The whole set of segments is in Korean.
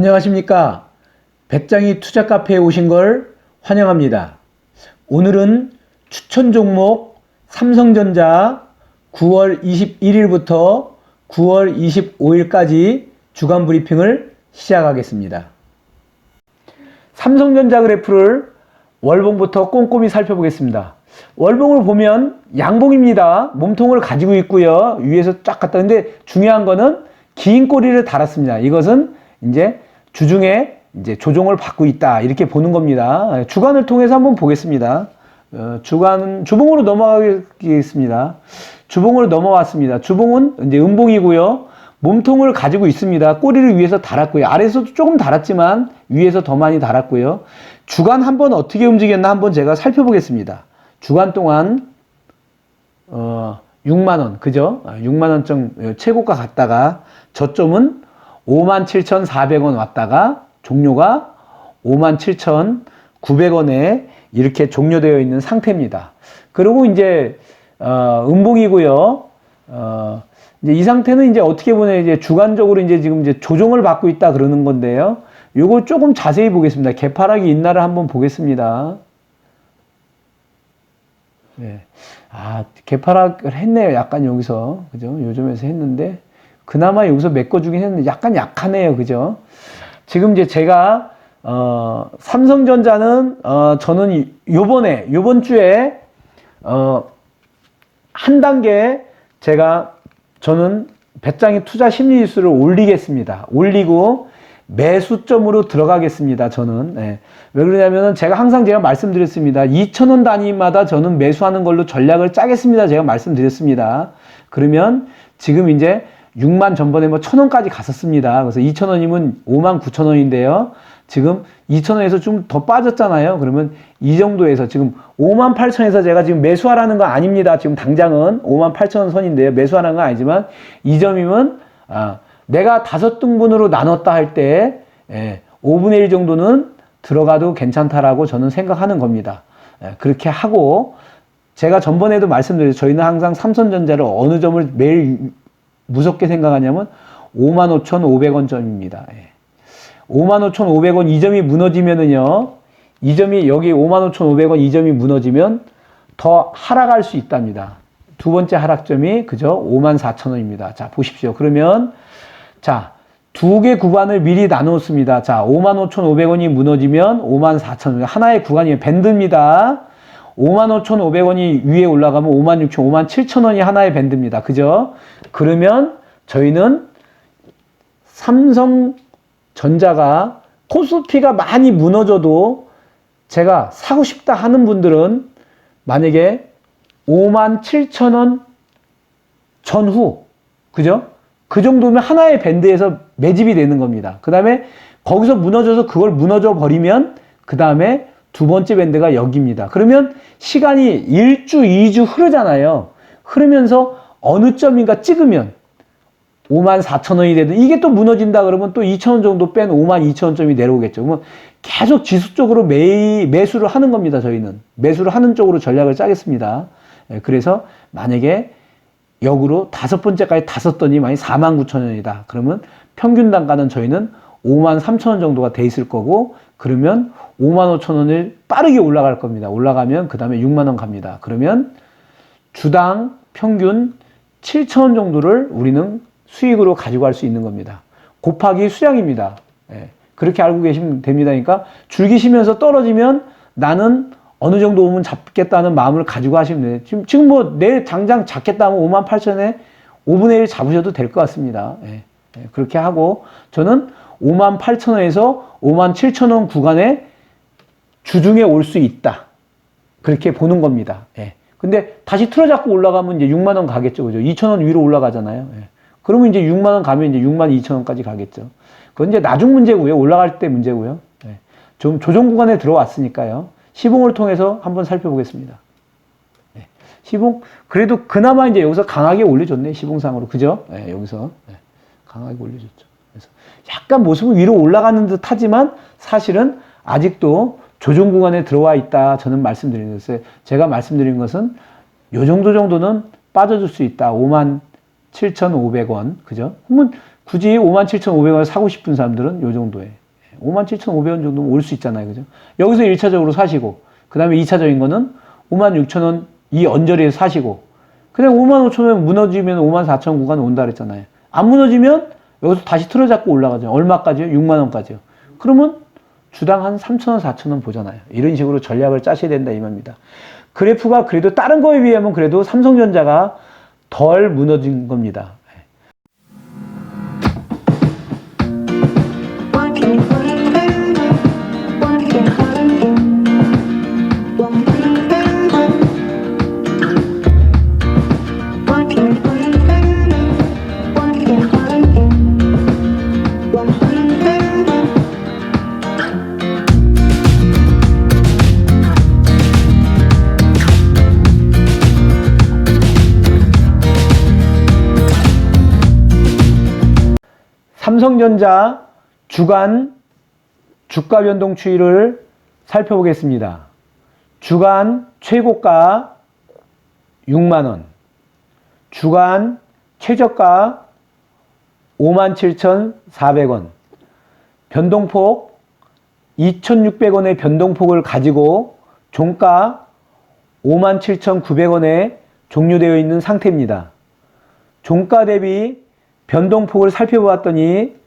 안녕하십니까. 배짱이 투자 카페에 오신 걸 환영합니다. 오늘은 추천 종목 삼성전자 9월 21일부터 9월 25일까지 주간 브리핑을 시작하겠습니다. 삼성전자 그래프를 월봉부터 꼼꼼히 살펴보겠습니다. 월봉을 보면 양봉입니다. 몸통을 가지고 있고요. 위에서 쫙 갔다. 근데 중요한 거는 긴 꼬리를 달았습니다. 이것은 이제 주중에 이제 조정을 받고 있다. 이렇게 보는 겁니다. 주간을 통해서 한번 보겠습니다. 어, 주간, 주봉으로 넘어가겠습니다. 주봉으로 넘어왔습니다. 주봉은 이제 음봉이고요. 몸통을 가지고 있습니다. 꼬리를 위에서 달았고요. 아래에서도 조금 달았지만 위에서 더 많이 달았고요. 주간 한번 어떻게 움직였나 한번 제가 살펴보겠습니다. 주간 동안 어, 6만 원, 그죠? 6만 원쯤 최고가 갔다가 저점은 57,400원 왔다가 종료가 57,900원에 이렇게 종료되어 있는 상태입니다. 그리고 이제 어, 음봉이고요. 어, 이제 이 상태는 이제 어떻게 보면 이제 주간적으로 이제 지금 이제 조정을 받고 있다 그러는 건데요. 요거 조금 자세히 보겠습니다. 개파락이 있나를 한번 보겠습니다. 네. 아, 개파락을 했네요. 약간 여기서. 그죠? 요점에서 했는데. 그나마 여기서 메꿔주긴 했는데 약간 약하네요. 그죠? 지금 이제 제가, 어, 삼성전자는, 어, 저는 요번에, 요번 주에, 어, 한 단계 제가, 저는 배짱이 투자 심리 지수를 올리겠습니다. 올리고, 매수점으로 들어가겠습니다. 저는 네. 왜 그러냐면은 제가 항상 제가 말씀드렸습니다. 2천원 단위마다 저는 매수하는 걸로 전략을 짜겠습니다. 제가 말씀드렸습니다. 그러면 지금 이제 6만 전번에 뭐 1,000원까지 갔었습니다. 그래서 2,000원이면 5만 9천원인데요. 지금 2,000원에서 좀 더 빠졌잖아요. 그러면 이 정도에서 지금 5만 8천에서 제가 지금 매수하라는 건 아닙니다. 지금 당장은 5만 8천 선인데요. 매수하라는 건 아니지만 이 점이면 아, 내가 다섯 등분으로 나눴다 할 때, 예, 5분의 1 정도는 들어가도 괜찮다라고 저는 생각하는 겁니다. 예, 그렇게 하고, 제가 전번에도 말씀드렸죠. 저희는 항상 삼성전자를 어느 점을 매일 무섭게 생각하냐면 55,500원 점입니다. 예. 55,500원 이 점이 무너지면은요, 이 점이 여기 55,500원 이 점이 무너지면 더 하락할 수 있답니다. 두 번째 하락점이 그죠? 54,000원입니다. 자, 보십시오. 그러면 자, 두 개 구간을 미리 나눴습니다. 자, 55,500원이 무너지면 54,000원. 하나의 구간이 밴드입니다. 55,500원이 위에 올라가면 56,000, 57,000원이 하나의 밴드입니다. 그죠? 그러면 저희는 삼성전자가 코스피가 많이 무너져도 제가 사고 싶다 하는 분들은 만약에 57,000원 전후, 그죠? 그 정도면 하나의 밴드에서 매집이 되는 겁니다. 그 다음에 거기서 무너져서 그걸 무너져 버리면 그 다음에 두 번째 밴드가 여기입니다. 그러면 시간이 1주, 2주 흐르잖아요. 흐르면서 어느 점인가 찍으면 5만 4천 원이 되든 이게 또 무너진다 그러면 또 2천 원 정도 뺀 5만 2천 원 점이 내려오겠죠. 그러면 계속 지수적으로 매, 매수를 하는 겁니다. 저희는 매수를 하는 쪽으로 전략을 짜겠습니다. 예, 그래서 만약에 역으로 다섯 번째까지 다 썼더니 만약 4만 9천 원이다. 그러면 평균 단가는 저희는 5만 3천 원 정도가 돼 있을 거고 그러면 5만 5천 원을 빠르게 올라갈 겁니다. 올라가면 그 다음에 6만 원 갑니다. 그러면 주당 평균 7천 원 정도를 우리는 수익으로 가지고 갈 수 있는 겁니다. 곱하기 수량입니다. 예, 그렇게 알고 계시면 됩니다. 그러니까 줄기시면서 떨어지면 나는 어느 정도 오면 잡겠다는 마음을 가지고 하시면 돼요. 지금, 지금 뭐 내일 당장 잡겠다 하면 5만 8천에 5분의 1 잡으셔도 될 것 같습니다. 예, 예, 그렇게 하고 저는 5만 8천 원에서 5만 7천 원 구간에 주중에 올 수 있다. 그렇게 보는 겁니다. 예. 근데 다시 틀어잡고 올라가면 이제 6만 원 가겠죠. 그죠? 2천 원 위로 올라가잖아요. 예. 그러면 이제 6만 원 가면 이제 6만 2천 원까지 가겠죠. 그건 이제 나중 문제고요. 올라갈 때 문제고요. 예. 좀 조정 구간에 들어왔으니까요. 시봉을 통해서 한번 살펴보겠습니다. 예. 시봉 그래도 그나마 이제 여기서 강하게 올려줬네. 시봉상으로. 그죠? 예, 여기서 예. 강하게 올려줬죠. 그래서 약간 모습은 위로 올라가는 듯 하지만 사실은 아직도 조정 구간에 들어와 있다. 저는 말씀드리는 것을 제가 말씀드린 것은 요 정도 정도는 빠져줄 수 있다. 5만 7,500원. 그죠? 그러면 굳이 57,500원을 사고 싶은 사람들은 요 정도에 57,500원 정도면 올 수 있잖아요. 그죠? 여기서 1차적으로 사시고 그 다음에 2차적인 거는 56,000원 이 언저리에 사시고 그냥 55,000원 무너지면 54,000 구간 온다 그랬잖아요. 안 무너지면 여기서 다시 틀어잡고 올라가죠. 얼마까지요? 6만 원까지요. 그러면 주당 한 3,000원, 4,000원 보잖아요. 이런 식으로 전략을 짜셔야 된다 이 말입니다. 그래프가 그래도 다른 거에 비하면 그래도 삼성전자가 덜 무너진 겁니다. 삼성전자 주간 주가 변동 추이를 살펴보겠습니다. 주간 최고가 6만원, 주간 최저가 57,400원, 변동폭 2,600원의 변동폭을 가지고 종가 57,900원에 종료되어 있는 상태입니다. 종가 대비 변동폭을 살펴보았더니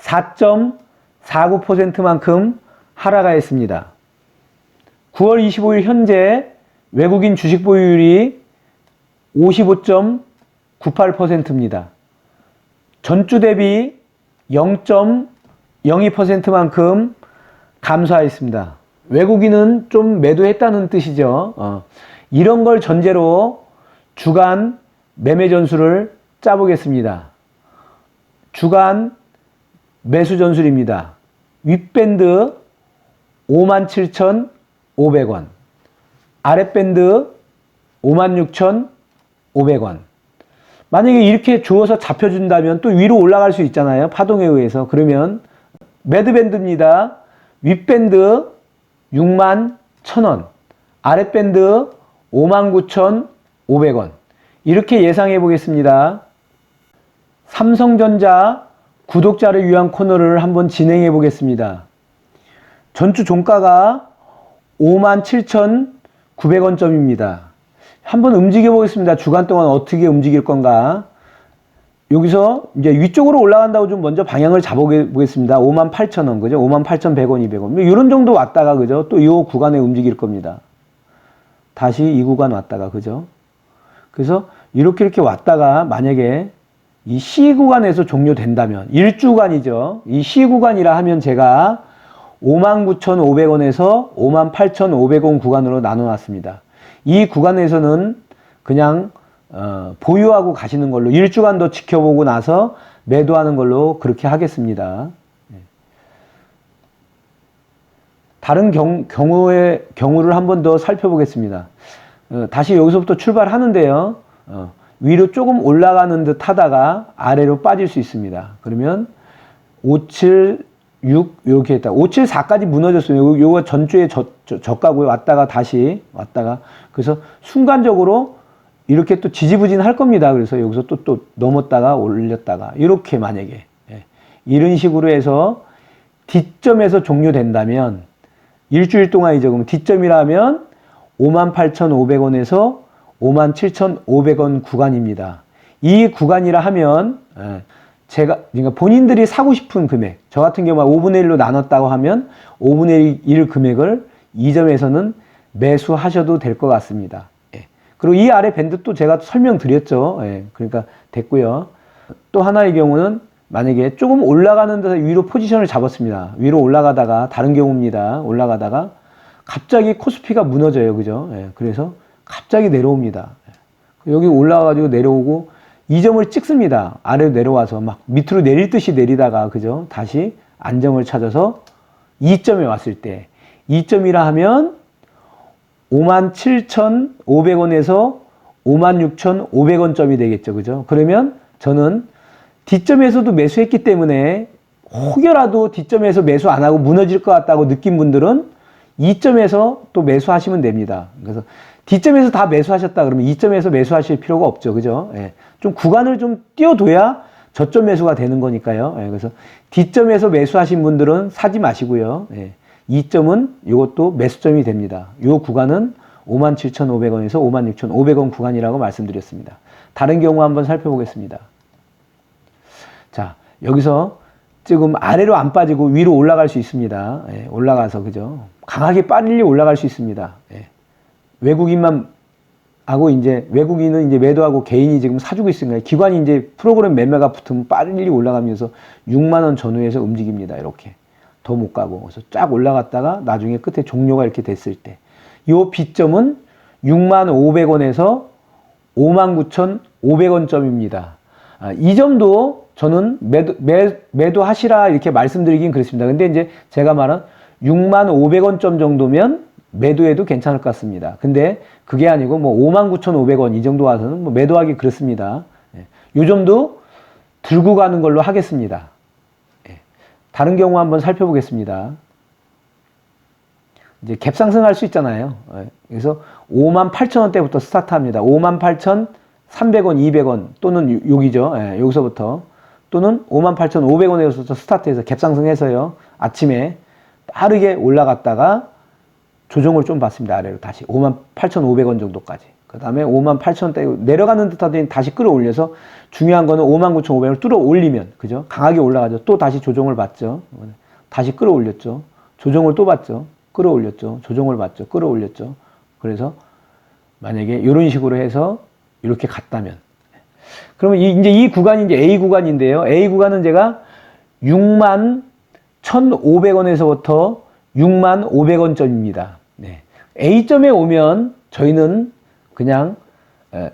4.49%만큼 하락하였습니다. 9월 25일 현재 외국인 주식 보유율이 55.98%입니다. 전주 대비 0.02%만큼 감소하였습니다. 외국인은 좀 매도했다는 뜻이죠. 어. 이런 걸 전제로 주간 매매 전술을 짜보겠습니다. 주간 매수 전술입니다. 윗밴드 57,500원, 아랫밴드 56,500원. 만약에 이렇게 주어서 잡혀준다면 또 위로 올라갈 수 있잖아요. 파동에 의해서. 그러면 매드밴드입니다. 윗밴드 6만 1,000원, 아랫밴드 59,500원. 이렇게 예상해 보겠습니다. 삼성전자 구독자를 위한 코너를 한번 진행해 보겠습니다. 전주 종가가 57,900원점입니다. 한번 움직여 보겠습니다. 주간 동안 어떻게 움직일 건가. 여기서 이제 위쪽으로 올라간다고 좀 먼저 방향을 잡아보겠습니다. 58,000원, 그죠? 58,100원, 200원. 이런 정도 왔다가, 그죠? 또 이 구간에 움직일 겁니다. 다시 이 구간 왔다가, 그죠? 그래서 이렇게 이렇게 왔다가 만약에 이 C 구간에서 종료된다면, 일주간이죠. 이 C 구간이라 하면 제가 59,500원에서 58,500원 구간으로 나눠 놨습니다. 이 구간에서는 그냥 어, 보유하고 가시는 걸로 일주간 더 지켜보고 나서 매도하는 걸로 그렇게 하겠습니다. 네. 다른 경, 경우의 경우를 한 번 더 살펴보겠습니다. 어, 다시 여기서부터 출발하는데요. 어, 위로 조금 올라가는 듯 하다가 아래로 빠질 수 있습니다. 그러면 57, 6 이렇게 했다. 574까지 무너졌어요. 요, 요거 전주에 저, 저, 저가고요. 왔다가 다시 왔다가 그래서 순간적으로 이렇게 또 지지부진 할 겁니다. 그래서 여기서 또, 또 넘었다가 올렸다가 이렇게 만약에 예. 이런 식으로 해서 뒷점에서 종료된다면 일주일 동안이죠. 그럼 뒷점이라면 58,500원에서 57,500원 구간입니다. 이 구간이라 하면 예, 제가 그러니까 본인들이 사고 싶은 금액 저 같은 경우 5분의 1로 나눴다고 하면 5분의 1 금액을 이 점에서는 매수하셔도 될 것 같습니다. 예. 그리고 이 아래 밴드 또 제가 설명드렸죠. 예. 그러니까 됐고요. 또 하나의 경우는 만약에 조금 올라가는 데서 위로 포지션을 잡았습니다. 위로 올라가다가 다른 경우입니다. 올라가다가 갑자기 코스피가 무너져요. 그죠? 예. 그래서 갑자기 내려옵니다. 예. 여기 올라가가지고 내려오고 이 점을 찍습니다. 아래로 내려와서 막 밑으로 내릴 듯이 내리다가 그죠? 다시 안정을 찾아서 2점에 왔을 때 2점이라 하면 57,500원에서 56,500원 점이 되겠죠. 그죠? 그러면 저는 뒷점에서도 매수했기 때문에 혹여라도 뒷점에서 매수 안 하고 무너질 것 같다고 느낀 분들은 2점에서 또 매수하시면 됩니다. 그래서 뒷점에서 다 매수하셨다 그러면 2점에서 매수하실 필요가 없죠. 그죠? 예. 좀 구간을 좀 띄워둬야 저점 매수가 되는 거니까요. 예, 그래서 D점에서 매수하신 분들은 사지 마시고요. 예, 이점은 이것도 매수점이 됩니다. 이 구간은 57,500원에서 56,500원 구간이라고 말씀드렸습니다. 다른 경우 한번 살펴보겠습니다. 자, 여기서 지금 아래로 안 빠지고 위로 올라갈 수 있습니다. 예, 올라가서 그죠? 강하게 빨리 올라갈 수 있습니다. 예. 외국인만 하고 이제 외국인은 이제 매도하고 개인이 지금 사주고 있으니까 기관이 이제 프로그램 매매가 붙으면 빨리 올라가면서 6만 원 전후에서 움직입니다. 이렇게 더 못 가고 그래서 쫙 올라갔다가 나중에 끝에 종료가 이렇게 됐을 때이 비점은 6만 500원에서 5만 9,500원 점입니다. 아, 이 점도 저는 매도, 매, 매도하시라 이렇게 말씀드리긴 그렇습니다. 근데 이제 제가 말한 6만 500원 점 정도면 매도해도 괜찮을 것 같습니다. 근데 그게 아니고 뭐 5만 9,500원 이 정도 와서는 뭐 매도하기 그렇습니다. 예. 요 점도 들고 가는 걸로 하겠습니다. 예. 다른 경우 한번 살펴보겠습니다. 이제 갭 상승할 수 있잖아요. 예. 그래서 5만 8천 원대부터 스타트합니다. 5만 8천 300원, 200원 또는 요- 여기죠. 예, 여기서부터 또는 5만 8천 500원에서부터 스타트해서 갭 상승해서요. 아침에 빠르게 올라갔다가 조정을 좀 받습니다. 아래로 다시 5만 8,500원 정도까지. 그 다음에 5만 8천원대 내려가는 듯 하더니 다시 끌어올려서 중요한 거는 5만 9,500원을 뚫어 올리면 그죠? 강하게 올라가죠. 또 다시 조정을 받죠. 다시 끌어올렸죠. 조정을 또 받죠. 끌어올렸죠. 조정을 받죠. 끌어올렸죠. 그래서 만약에 이런 식으로 해서 이렇게 갔다면 그러면 이, 이제 이 구간이 이제 A 구간인데요. A 구간은 제가 6만 1,500원에서부터 6만 500원 점입니다. 네. A점에 오면 저희는 그냥 에,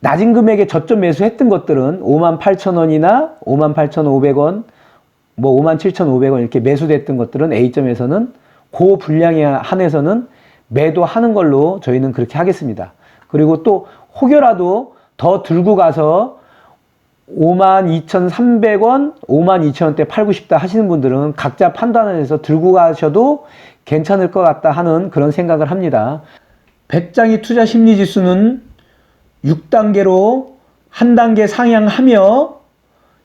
낮은 금액에 저점 매수했던 것들은 5만 8천 원이나 5만 8,500원, 뭐 5만 7,500원 이렇게 매수됐던 것들은 A점에서는 그 분량에 한해서는 매도하는 걸로 저희는 그렇게 하겠습니다. 그리고 또 혹여라도 더 들고 가서 52,300원, 52,000원대 팔고 싶다 하시는 분들은 각자 판단을 해서 들고 가셔도 괜찮을 것 같다 하는 그런 생각을 합니다. 배짱이 투자 심리 지수는 6단계로 한 단계 상향하며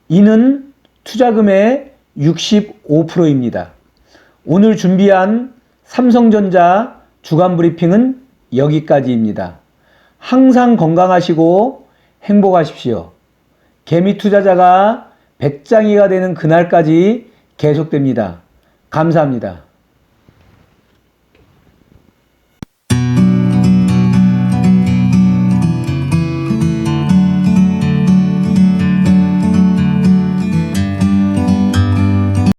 이는 투자금의 65%입니다. 오늘 준비한 삼성전자 주간 브리핑은 여기까지입니다. 항상 건강하시고 행복하십시오. 개미 투자자가 배짱이가 되는 그날까지 계속됩니다. 감사합니다.